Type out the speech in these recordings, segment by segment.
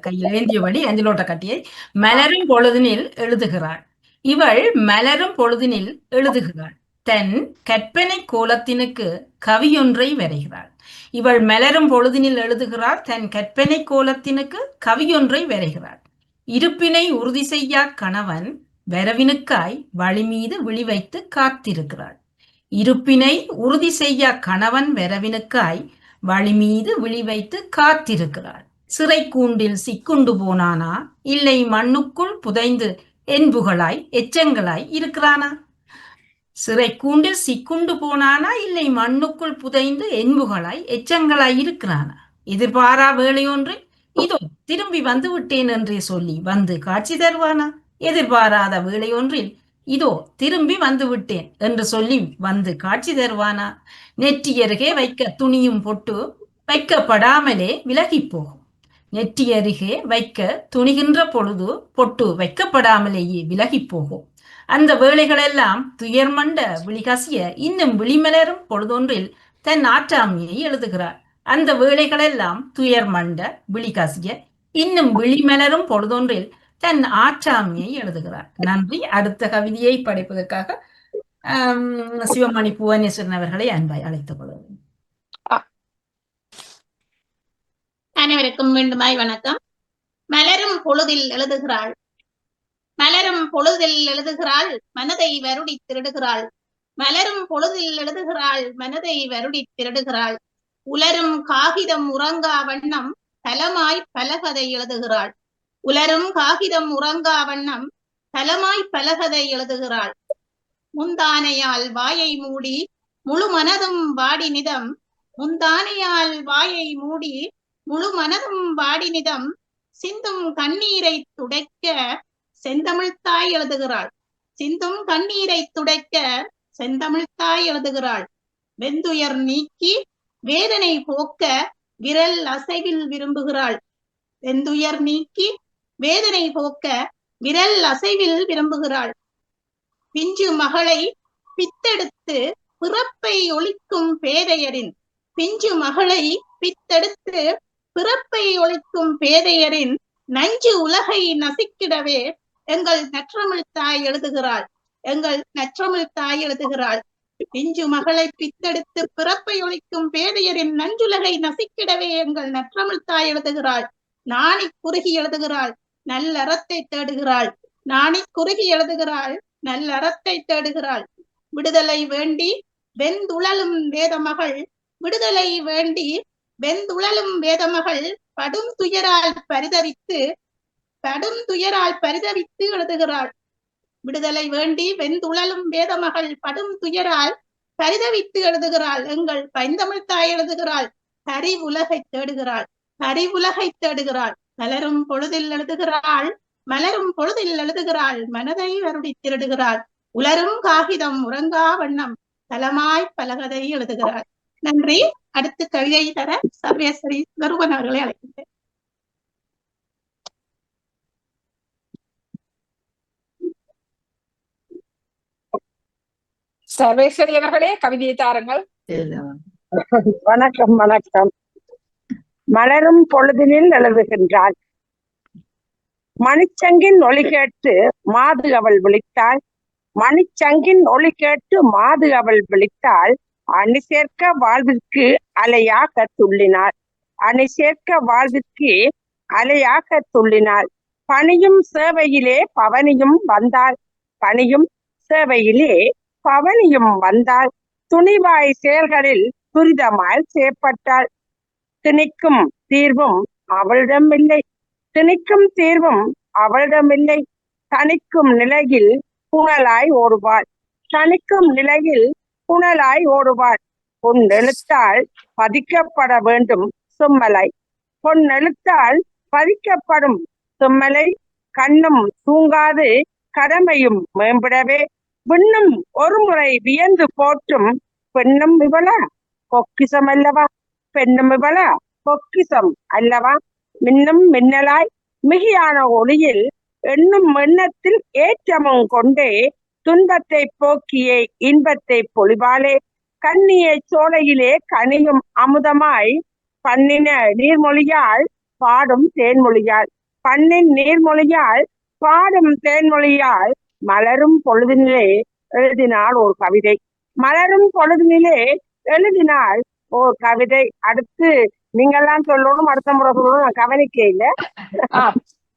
கையில் ஏந்தியபடி அஞ்சலோட்ட கட்டியை. மலரும் பொழுதினில் எழுதுகிறாள். இவள் மலரும் பொழுதினில் எழுதுகிறாள். தன் கற்பனை கோலத்தினுக்கு கவியொன்றை வரைகிறாள். இவள் மலரும் பொழுதினில் எழுதுகிறாள். தன் கற்பனை கோலத்தினுக்கு கவியொன்றை வரைகிறாள். இருப்பினை உறுதி செய்யா கணவன் வரவினுக்காய் வழி மீது விழிவைத்து காத்திருக்கிறாள். இருப்பினை உறுதி செய்யா கணவன் வரவினுக்காய் வழி மீது விழி வைத்து காத்திருக்கிறாள். சிறை கூண்டில் சிக்குண்டு போனானா? இல்லை மண்ணுக்குள் புதைந்து என்புகளாய் எச்சங்களாய் இருக்கிறானா? சிறை கூண்டில் சிக்குண்டு போனானா? இல்லை மண்ணுக்குள் புதைந்து என்புகளாய் எச்சங்களாய் இருக்கிறானா? எதிர்பாரா வேலையொன்றில் இதோ திரும்பி வந்து விட்டேன் என்றே சொல்லி வந்து காட்சி தருவானா? எதிர்பாராத வேலையொன்றில் இதோ திரும்பி வந்து விட்டேன் என்று சொல்லி வந்து காட்சி தருவானா? நெற்றியருகே வைக்க துணியும் பொட்டு வைக்கப்படாமலே விலகி போகும். நெற்றி அருகே வைக்க துணிகின்ற பொழுது பொட்டு வைக்கப்படாமலேயே விலகி போகும். அந்த வேளைகளெல்லாம் துயர்மண்ட விழிகசிய இன்னும் விழிமலரும் பொழுதொன்றில் தன் ஆற்றாமையை எழுதுகிறார். அந்த வேளைகளெல்லாம் துயர்மண்ட விழிகசிய இன்னும் விழிமலரும் பொழுதொன்றில் தன் ஆற்றாமையை எழுதுகிறார். நன்றி. அடுத்த கவிதையை படைப்பதற்காக சிவமணி புவனேஸ்வரன் அவர்களை அன்பாய் அழைத்துக் கொள்கிறேன். அனைவருக்கும் மீண்டுமாய் வணக்கம். மலரும் பொழுதில் எழுதுகிறாள். மலரும் பொழுதில் எழுதுகிறாள் மனதை வருடி திருடுகிறாள். மலரும் பொழுதில் எழுதுகிறாள் மனதை வருடி திருடுகிறாள். உலரும் காகிதம் உறங்கா வண்ணம் தலமாய் பலகதை எழுதுகிறாள். உலரும் காகிதம் உறங்கா வண்ணம் தலமாய் பலகதை எழுதுகிறாள். முந்தானையால் வாயை மூடி முழு மனதும் வாடி நிதம். முந்தானையால் வாயை மூடி முழு மனதும் வாடினிதம் சிந்தும் கண்ணீரை துடைக்க செந்தமிழ்த்தாய் எழுதுகிறாள். சிந்தும் கண்ணீரை துடைக்க செந்தமிழ்த்தாய் எழுதுகிறாள். வெந்துயர் நீக்கி வேதனை போக்க விரல் அசைவில் விரும்புகிறாள். வெந்துயர் நீக்கி வேதனை போக்க விரல் அசைவில் விரும்புகிறாள். பிஞ்சு மகளை பித்தெடுத்து பிறப்பை ஒழிக்கும் பேதையரின் பிஞ்சு மகளை பித்தெடுத்து பிறப்பை ஒழிக்கும் பேதையரின் நஞ்சு உலகை நசிக்கிடவே எங்கள் நற்றமிழ் தாய் எழுதுகிறாள். எங்கள் நற்றமிழ் தாய் எழுதுகிறாள். பிஞ்சு மகளை பித்தெடுத்து பிறப்பை ஒழிக்கும் பேதையரின் நஞ்சுலகை நசிக்கிடவே எங்கள் நற்றமிழ் தாய் எழுதுகிறாள். நாணி குறுகி எழுதுகிறாள் நல்லறத்தை தேடுகிறாள். நாணி குறுகி எழுதுகிறாள் நல்லறத்தை தேடுகிறாள். விடுதலை வேண்டி வெந்துழலும் வேத மகள் விடுதலை வேண்டி வெந்துழலும் வேதமகள் படும் துயரால் பரிதவித்து படும் துயரால் பரிதவித்து எழுதுகிறாள். விடுதலை வேண்டி வெந்துழலும் வேதமகள் படும் துயரால் பரிதவித்து எழுதுகிறாள். எங்கள் பைந்தமிழ் தாய் எழுதுகிறாள் ஹரி உலகை தேடுகிறாள் கரி உலகை தேடுகிறாள் மலரும் பொழுதில் எழுதுகிறாள் மலரும் பொழுதில் எழுதுகிறாள் மனதை வருடி திருடுகிறாள் உலரும் காகிதம் உறங்கா வண்ணம் தலமாய் பலகதை எழுதுகிறாள். நன்றி. அடுத்து கவிதை தர சர்வேஸ்வரி கருவன் அவர்களை அழைக்கின்றேன் சர்வேஸ்வரி அவர்களே கவிதையை தாருங்கள். வணக்கம் வணக்கம். மலரும் பொழுதினில் எழுதுகின்றாள் மணிச்சங்கின் ஒளி கேட்டு மாது அவள் விழித்தாள். மணிச்சங்கின் ஒளி கேட்டு மாது அவள் விழித்தாள். அணி சேர்க்க வாழ்விற்கு அலையாக துள்ளினாள். அணி சேர்க்க வாழ்விற்கு அலையாக துள்ளினாள். பணியும் சேவையிலே பவனியும் வந்தாள். பணியும் சேவையிலே பவனியும் வந்தாள். துணிவாய் செயல்களில் துரிதமாய் செயற்பட்டாள். திணிக்கும் தீர்வும் அவளிடமில்லை. திணிக்கும் தீர்வும் அவளிடமில்லை. தணிக்கும் நிலையில் புனலாய் ஓடுவாள். தணிக்கும் நிலையில் புனலாய் ஓடுவாள். பொன் எழுத்தால் பதிக்கப்பட வேண்டும் சும்மலை. பொன் எழுத்தால் பதிக்கப்படும் சும்மலை கண்ணும் தூங்காது கடமையும் மேம்படவே. விண்ணும் ஒரு முறை வியந்து போற்றும் பெண்ணும் இவளா? பொக்கிசம் அல்லவா? பெண்ணும் இவளா? பொக்கிசம் அல்லவா? மின்னும் மின்னலாய் மிகையான ஒளியில் எண்ணும் எண்ணத்தில் ஏற்றமும் கொண்டே துன்பத்தை போக்கியே இன்பத்தை பொழிவாலே கண்ணிய சோலையிலே கனியும் அமுதமாய் பண்ணின நீர்மொழியால் பாடும் தேன்மொழியால் பண்ணின் நீர்மொழியால் பாடும் தேன்மொழியால் மலரும் பொழுதினிலே எழுதினாள் ஒரு கவிதை. மலரும் பொழுதினிலே எழுதினாள் ஒரு கவிதை. அடுத்து நீங்கெல்லாம் சொல்லணும் அடுத்த முறை சொல்லணும் நான் கவனிக்க இல்ல.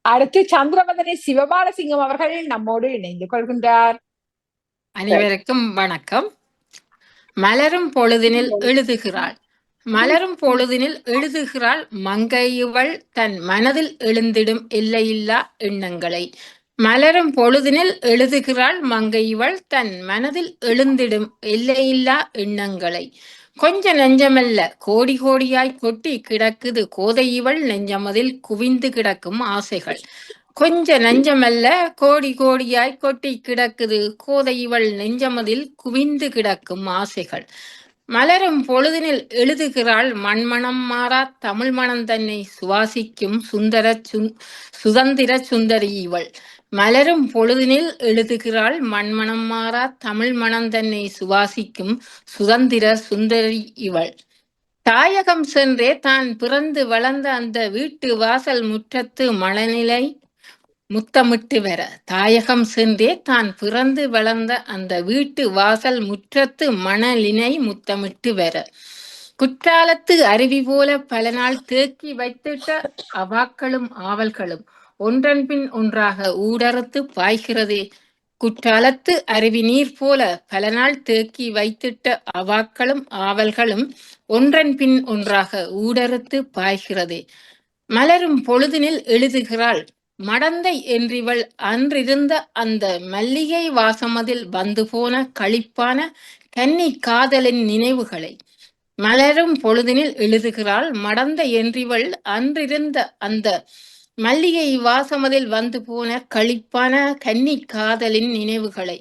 அடுத்து சந்திரவதனி சிவபாலசிங்கம் அவர்கள் நம்மோடு இணைந்து கொள்கின்றார். அனைவருக்கும் வணக்கம். மலரும் பொழுதினில் எழுதுகிறாள். மலரும் பொழுதினில் எழுதுகிறாள் மங்கையுவள் தன் மனதில் எழுந்திடும் எல்லையில்லா எண்ணங்களை. மலரும் பொழுதினில் எழுதுகிறாள் மங்கையுவள் தன் மனதில் எழுந்திடும் எல்லையில்லா எண்ணங்களை. கொஞ்ச நெஞ்சமல்ல கோடி கோடியாய் கொட்டி கிடக்குது கோதையிவள் நெஞ்சமதில் குவிந்து கிடக்கும் ஆசைகள். கொஞ்ச நெஞ்சமல்ல கோடி கோடியாய் கொட்டி கிடக்குது. கோதை இவள் நெஞ்சமதில் குவிந்து கிடக்கும் ஆசைகள். மலரும் பொழுதினில் எழுதுகிறாள் மண்மணம் மாறா தமிழ் மணம் தன்னை சுவாசிக்கும் சுந்தர சுதந்திர சுந்தரி இவள். மலரும் பொழுதினில் எழுதுகிறாள் மண்மணம் மாறா தமிழ் மணம் தன்னை சுவாசிக்கும் சுதந்திர சுந்தரி இவள். தாயகம் சென்றே தான் பிறந்து வளர்ந்த அந்த வீட்டு வாசல் முற்றத்து மழநிலை முத்தமிட்டு வர. தாயகம் சென்றே தான் பிறந்து வளர்ந்த அந்த வீட்டு வாசல் முற்றத்து மணலினை முத்தமிட்டு வர. குற்றாலத்து அருவி போல பல நாள் தேக்கி வைத்திட்ட அவாக்களும் ஆவல்களும் ஒன்றன் பின் ஒன்றாக ஊடறுத்து பாய்கிறதே. குற்றாலத்து அருவி நீர் போல பல நாள் தேக்கி வைத்திட்ட அவாக்களும் ஆவல்களும் ஒன்றன் பின் ஒன்றாக ஊடறுத்து பாய்கிறதே. மலரும் பொழுதினில் எழுதுகிறாள் மடந்தை என்றிவள் அன்றிருந்த அந்த மல்லிகை வாசமதில் வந்து போன களிப்பான கன்னி காதலின் நினைவுகளை. மலரும் பொழுதினில் எழுதுகிறாள் மடந்தை என்றிவள் அன்றிருந்த அந்த மல்லிகை வாசமதில் வந்து போன களிப்பான கன்னி காதலின் நினைவுகளை.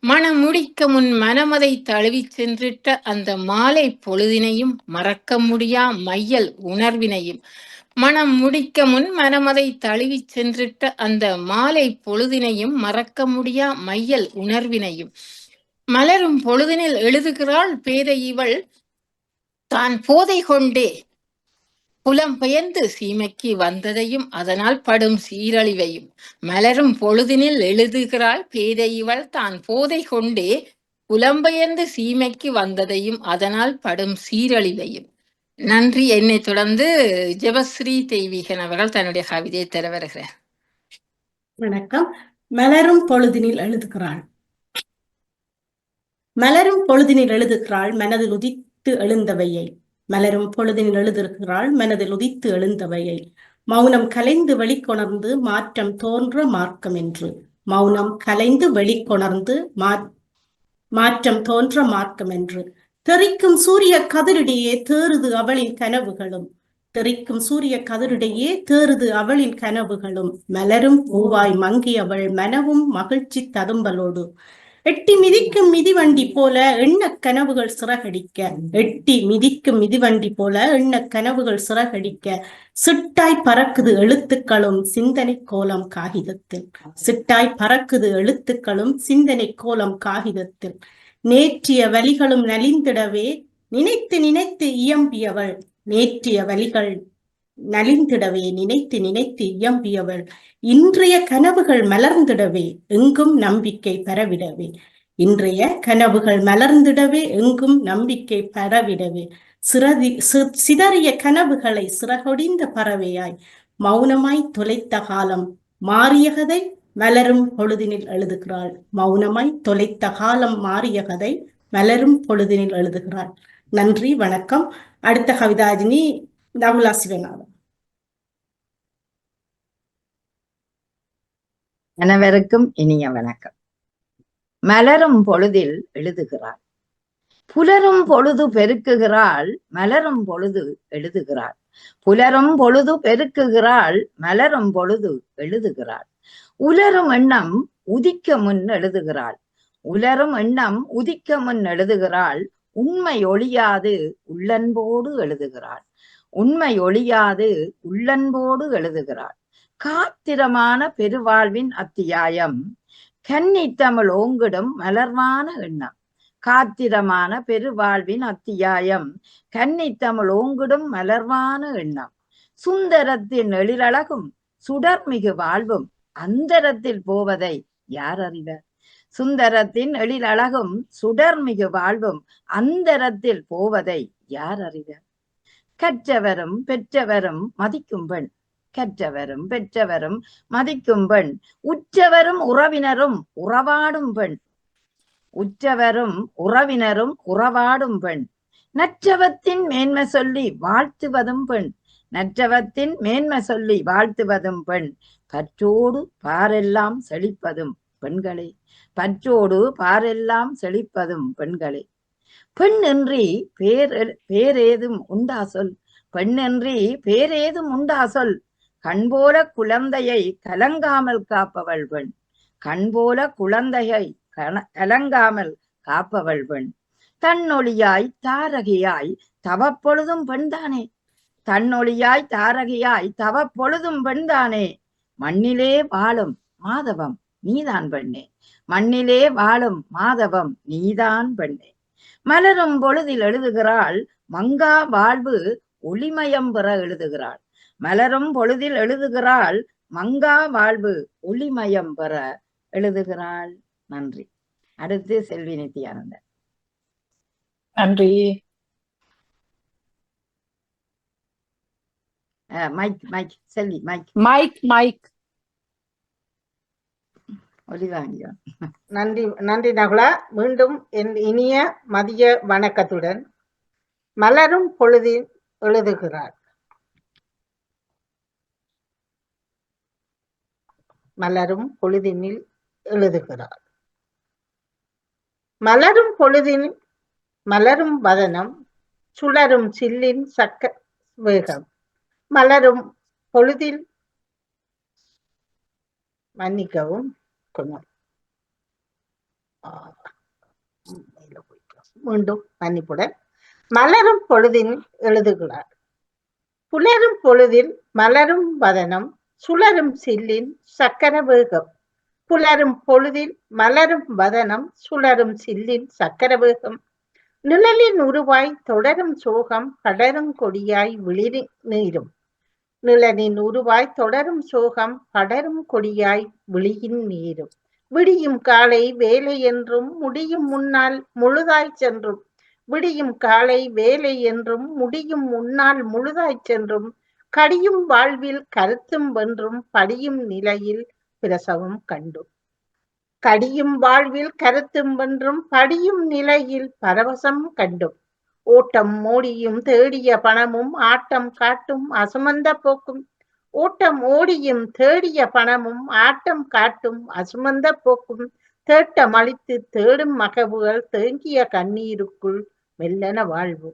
மனம் முடிக்க முன் மனமதை தழுவிச் சென்றிட்ட அந்த மாலை பொழுதினையும் மறக்க முடியா? மையல் உணர்வினையும் மனம் முடிக்க முன் மனமதை தழுவிச் சென்றிட்ட அந்த மாலை பொழுதினையும் மறக்க முடியா மையல் உணர்வினையும். மலரும் பொழுதினில் எழுதுகிறாள் பேதை இவள் தான் போதை கொண்டே புலம் பெயர்ந்து சீமைக்கு வந்ததையும் அதனால் படும் சீரழிவையும். மலரும் பொழுதினில் எழுதுகிறாள் பேதை இவள் தான் போதை கொண்டே புலம்பெயர்ந்து சீமைக்கு வந்ததையும் அதனால் படும் சீரழிவையும். நன்றி. என்னை தொடர்ந்து ஜெபஸ்ரீ தெய்வீகன் அவர்கள் தன்னுடைய கவிதையை தர வருகிறார். வணக்கம். மலரும் பொழுதினில் எழுதுகிறாள். மலரும் பொழுதினில் எழுதுகிறாள் மனதில் உதித்து எழுந்தவையை. மலரும் பொழுதினில் எழுதுகிறாள் மனதில் உதித்து எழுந்தவையை. மௌனம் கலைந்து வெளிக்கொணர்ந்து மாற்றம் தோன்ற மார்க்கம் என்று. மௌனம் கலைந்து வெளிக்கொணர்ந்து மாற்றம் தோன்ற மார்க்கம் என்று. தெறிக்கும் சூரிய கதிரிடையே தேறுது அவளின் கனவுகளும். தெறிக்கும் சூரிய கதிரிடையே தேறுது அவளின் கனவுகளும். மலரும் பூவாய் மங்கி அவள் மனவும் மகிழ்ச்சி ததும்பலோடு. எட்டி மிதிக்கும் மிதிவண்டி போல எண்ணக் கனவுகள் சிறகடிக்க. எட்டி மிதிக்கும் மிதிவண்டி போல எண்ணக் கனவுகள் சிறகடிக்க. சிட்டாய் பறக்குது எழுத்துக்களும் சிந்தனை கோலம் காகிதத்தில். சிட்டாய் பறக்குது எழுத்துக்களும் சிந்தனை கோலம் காகிதத்தில். நேற்றிய வலிகளும் நலிந்திடவே நினைத்து நினைத்து இயம்பியவள். நேற்றிய வலிகள் நலிந்திடவே நினைத்து நினைத்து இயம்பியவள். இன்றைய கனவுகள் மலர்ந்திடவே எங்கும் நம்பிக்கை பரவிடவே. இன்றைய கனவுகள் மலர்ந்திடவே எங்கும் நம்பிக்கை பரவிடவே. சிறதி சி- சிதறிய கனவுகளை சிறகொடிந்த பறவையாய் மௌனமாய் தொலைத்த காலம் மாறியகதை மலரும் பொழுதினில் எழுதுகிறாள். மௌனமாய் தொலைத்த காலம் மாறிய கதை மலரும் பொழுதினில் எழுதுகிறாள். நன்றி வணக்கம். அடுத்த கவிதாஜினி நகுலா சிவநாதன். அனைவருக்கும் இனிய வணக்கம். மலரும் பொழுதில் எழுதுகிறாள். புலரும் பொழுது பெருக்குகிறாள் மலரும் பொழுது எழுதுகிறாள். புலரும் பொழுது பெருக்குகிறாள் மலரும் பொழுது எழுதுகிறாள். உலரும் எண்ணம் உதிக்க முன் எழுதுகிறாள். உலரும் எண்ணம் உதிக்க முன் எழுதுகிறாள். உண்மை ஒழியாது உள்ளன்போடு எழுதுகிறாள். உண்மை ஒழியாது உள்ளன்போடு எழுதுகிறாள். காத்திரமான பெருவாழ்வின் அத்தியாயம். கன்னித்தமிழ் ஓங்கிடும் மலர்வான எண்ணம். காத்திரமான பெருவாழ்வின் அத்தியாயம். கன்னித்தமிழ் ஓங்கிடும் மலர்வான எண்ணம். சுந்தரத்தின் எழிலழகும் சுடர்மிகு வாழ்வும். அந்தரத்தில் போவதை யார் அறிவர் சுந்தரத்தின் எழிலழகும் சுடர்மிகு வாழ்வும் அந்தரத்தில் போவதை யார் அறிவர் கற்றவரும் பெற்றவரும் மதிக்கும் பெண். கற்றவரும் பெற்றவரும் மதிக்கும் பெண். உற்றவரும் உறவினரும் உறவாடும் பெண். உற்றவரும் உறவினரும் உறவாடும் பெண். நற்றவத்தின் மேன்மை சொல்லி வாழ்த்துவதும் பெண். நற்றவத்தின் மேன்மை சொல்லி வாழ்த்துவதும் பெண். பற்றோடு பாரெல்லாம் செழிப்பதும் பெண்களே. பற்றோடு பாரெல்லாம் செழிப்பதும் பெண்களே. பெண்ணின்றி பேர் பேரேதும் உண்டா சொல்? பெண்ணின்றி பேரேதும் உண்டா சொல்? கண்போல குழந்தையை கலங்காமல் காப்பவள் பெண். கண்போல குழந்தையை கலங்காமல் காப்பவள் பெண். தன்னொழியாய் தாரகையாய் தவப்பொழுதும் பெண்தானே? தன்னொழியாய் தாரகையாய் தவப்பொழுதும் பெண்தானே? மண்ணிலே வாழும் மாதவம் நீதான் பெண்ணே. மண்ணிலே வாழும் மாதவம் நீதான் பெண்ணே. மலரும் பொழுதில் எழுதுகிறாள் மங்கா வாழ்வு ஒளிமயம் பெற எழுதுகிறாள். மலரும் பொழுதில் எழுதுகிறாள் மங்கா வாழ்வு ஒளிமயம் பெற எழுதுகிறாள். நன்றி. அடுத்து செல்வி நித்யானந்தன். நன்றி. அஹ், மைக் மைக் செல்வி மைக் மைக் மைக் ஒலி வாங்கியோ நன்றி நன்றி நகுலா. மீண்டும் என் இனிய மதிய வணக்கத்துடன் மலரும் பொழுதில் எழுதுகிறார். மலரும் பொழுதினில் எழுதுகிறார். மலரும் பொழுதின் மலரும் வதனம் சுழரும் சில்லின் சக்க வேகம். மலரும் பொழுதில் மன்னிக்கவும். கொஞ்சம். மீண்டும் மன்னிப்புடன். மலரும் பொழுதில் எழுதுகிறார். புலரும் பொழுதில் மலரும் வதனம் சுழரும் சில்லின் சக்கர வேகம். புலரும் பொழுதில் மலரும் வதனம் சுழரும் சில்லின் சக்கர வேகம். நிழலின் உருவாய் தொடரும் சோகம் படரும் கொடியாய் விளிரி நீரும். நிழலின் உருவாய் தொடரும் சோகம் படரும் கொடியாய் விழியின் நீரும். விடியும் காலை வேலை என்றும் முடியும் முன்னால் முழுதாய் சென்றும். விடியும் காலை வேலை என்றும் முடியும் முன்னால் முழுதாய் சென்றும். கடியும் வாழ்வில் கருத்தும் வென்றும் படியும் நிலையில் பிரசவம் கண்டும். கடியும் வாழ்வில் கருத்தும் வென்றும் படியும் நிலையில் பரவசம் கண்டும். ஓட்டம் ஓடியும் தேடிய பணமும் ஆட்டம் காட்டும் அசுமந்த போக்கும். ஓட்டம் ஓடியும் தேடிய பணமும் ஆட்டம் காட்டும் அசுமந்த போக்கும். தேட்டம் அளித்து தேடும் மகவுகள் தேங்கிய கண்ணீருக்குள் மெல்லன வாழ்வு.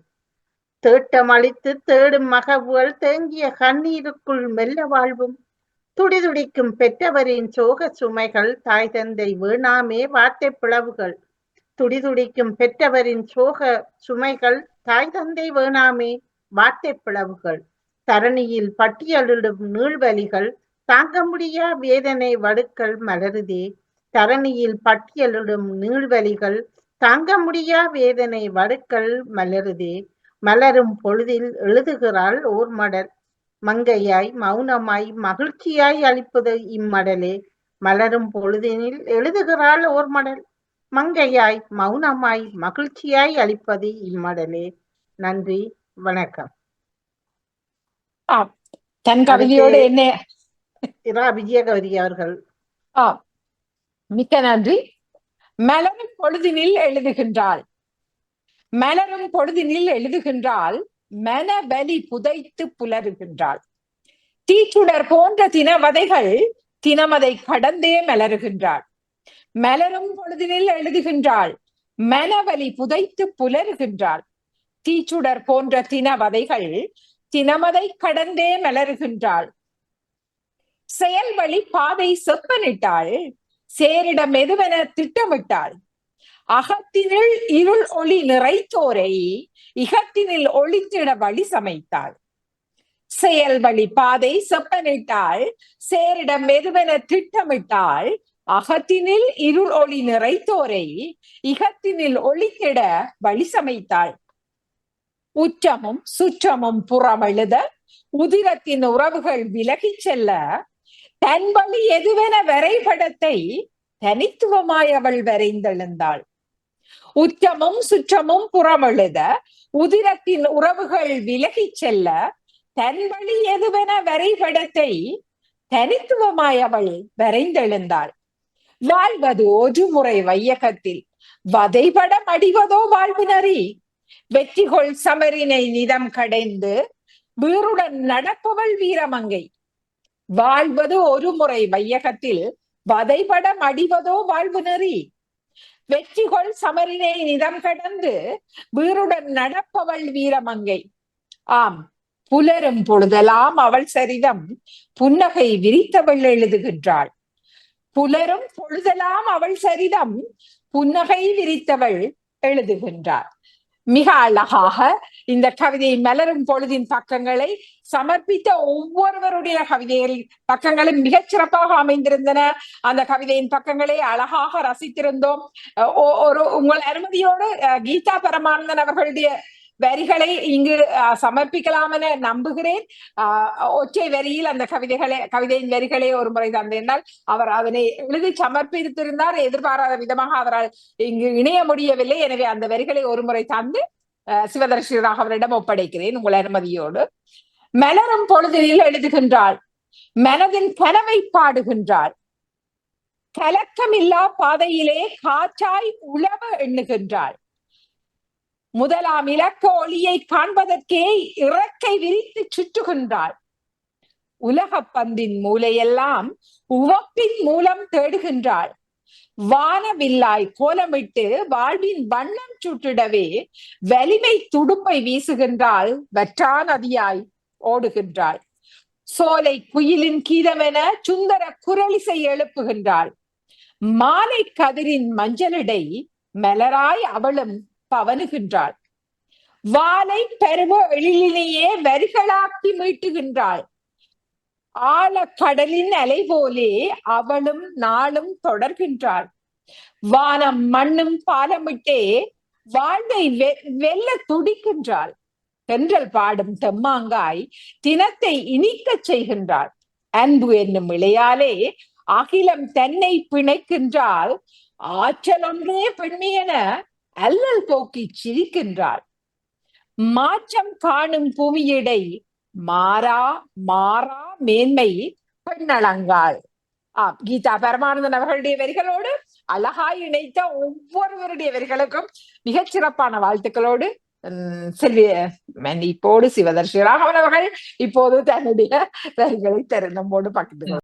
தேட்டம் அளித்து தேடும் மகவுகள் தேங்கிய கண்ணீருக்குள் மெல்ல வாழ்வும். துடிதுடிக்கும் பெற்றவரின் சோக சுமைகள் தாய் தந்தை வேணாமே வார்த்தை பிளவுகள். துடிதுடிக்கும் பெற்றவரின் சோக சுமைகள் தாய் தந்தை வேணாமே வார்த்தை பிளவுகள். தரணியில் பட்டியலிடும் நீள்வலிகள் தாங்க முடியா வேதனை வடுக்கள் மலருதே. தரணியில் பட்டியலிடும் நீள்வலிகள் தாங்க முடியா வேதனை வடுக்கள் மலருதே. மலரும் பொழுதில் எழுதுகிறாள் ஓர் மடல் மங்கையாய் மௌனமாய் மகிழ்ச்சியாய் அளிப்பது இம்மடலே. மலரும் பொழுதினில் எழுதுகிறாள் ஓர் மடல் மங்கையாய் மௌனமாய் மகிழ்ச்சியாய் அளிப்பது இம்மடலே. நன்றி வணக்கம். தன் கவிதையோடு என்ன? இரா விஜயகௌரி அவர்கள். மிக்க நன்றி. மலரும் பொழுதினில் எழுதுகின்றாள். மலரும் பொழுதினில் எழுதுகின்றாள். மனவலி புதைத்து புலருகின்றாள். தீச்சுடர் போன்ற தினவதைகள் தினமதை கடந்தே மலருகின்றாள். மலரும் பொழுதினில் எழுதுகின்றாள். மனவலி புதைத்து புலருகின்றாள். தீச்சுடர் போன்ற தினவதைகள் தினமதை கடந்தே மலருகின்றாள். செயல்வழி பாதை செப்பனிட்டாள். சேரிடம் எதுவென திட்டமிட்டாள். அகத்தினில் இருள் ஒளி நிறைத்தோரை இகத்தினில் ஒளித்திட வழி சமைத்தாள். செயல் வழி பாதை செப்பனிட்டாள். சேரிடம் எதுவென திட்டமிட்டாள். அகத்தினில் இருள் ஒளி நிறைத்தோரை இகத்தினில் ஒளித்திட வழி சமைத்தாள். உற்றமும் சுற்றமும் புறமெழுத உதிரத்தின் உறவுகள் விலகிச் செல்ல தன் வழி எதுவென வரைபடத்தை தனித்துவமாய் அவள் வரைந்தெழுந்தாள். உற்றமும் சுற்றமும் புறமெழுத உதிரத்தின் உறவுகள் விலகிச் செல்ல தன் வழி எதுவென வரைபடத்தை தனித்துவமாய் அவள் வரைந்தெழுந்தாள். வாழ்வது ஒரு முறை வையகத்தில். வதைபடம் அடிவதோ வாழ்வு நரி வெற்றிகொள் சமரினை நிதம் கடைந்து வீருடன் நடப்பவள் வீரமங்கை. வாழ்வது ஒரு முறை வையகத்தில் வதைபடம் அடிவதோ வாழ்வு நெறி வெற்றிகொள் சமரினை நிதம் கடந்து வீருடன் நடப்பவள் வீரமங்கை. ஆம் புலரும் பொழுதெல்லாம் அவள் சரிதம். புன்னகை விரித்தவள் எழுதுகின்றாள். புலரும் பொழுதெல்லாம் அவள் சரிதம் புன்னகை விரித்தவள் எழுதுகின்றார். மிக அழகாக இந்த கவிதை மலரும் பொழுதின் பக்கங்களை சமர்ப்பித்த ஒவ்வொருவருடைய கவிதைகள் பக்கங்களும் மிகச் சிறப்பாக அமைந்திருந்தன. அந்த கவிதையின் பக்கங்களை அழகாக ரசித்திருந்தோம். ஒரு உங்கள் அனுமதியோடு அஹ், கீதா பரமானந்தன் அவர்களுடைய வரிகளை இங்கு அஹ், சமர்ப்பிக்கலாம் என நம்புகிறேன். ஆஹ் ஒற்றை வரியில் அந்த கவிதைகளை கவிதையின் வரிகளை ஒரு முறை தந்தேனால் அவர் அதனை எழுதி சமர்ப்பித்திருந்தார். எதிர்பாராத விதமாக அவரால் இங்கு இணைய முடியவில்லை. எனவே அந்த வரிகளை ஒரு முறை தந்து அஹ், சிவதர்ஷி ராகவரிடம் ஒப்படைக்கிறேன் உங்கள் அனுமதியோடு. மலரும் பொழுதில் எழுதுகின்றாள். மனதின் கனவை பாடுகின்றாள். கலக்கமில்லா பாதையிலே காற்றாய் உழவ எண்ணுகின்றாள். முதலாம் இலக்க ஒளியை காண்பதற்கே இறக்கை விரித்து சுற்றுகின்றாள். உலகப் பந்தின் மூலையெல்லாம் உவப்பின் மூலம் தேடுகின்றாள். வானவில்லாய் கோலமிட்டு வாழ்வின் வண்ணம் சுட்டிடவே வலிமை துடுப்பை வீசுகின்றாள் வற்றா நதியாய் ஓடுகின்றாள். சோலை குயிலின் கீதமென சுந்தர குரலிசை எழுப்புகின்றாள். மாலை கதிரின் மஞ்சளிடை மலராய் அவளும் பவனுகின்றாள். வாளை பருவ எழிலினையே வரிகளாக்கி மீட்டுகின்றாள். ஆழக்கடலின் அலை போலே அவளும் நாளும் தொடர்கின்றாள். வானம் மண்ணும் பாலமிட்டே வாழ்வை வெ- வெல்ல துடிக்கின்றாள். தென்றல் பாடும் தெம்மாங்காய் தினத்தை இனிக்கச் செய்கின்றாள். அன்பு என்னும் இளையாலே அகிலம் தன்னை பிணைக்கின்றாள். ஆற்றல் ஒன்றே பெண்மையென அல்லல் போக்கி சிரிக்கின்றாள். மாற்றம் காணும் புவியிடை மாறா மாறா மேன்மை பெண்ணளங்காள் ஆம் கீதா பரமானந்தன் அவர்களுடைய வரிகளோடு அழகாய் இணைத்த ஒவ்வொருவருடைய வரிகளுக்கும் மிகச் சிறப்பான வாழ்த்துக்களோடு செல்வி மன்னிப்போடு சிவதர்ஷி ராகவன் அவர்கள் இப்போது தன்னுடைய வரிகளை தரு நம்மோடு பகிர்ந்து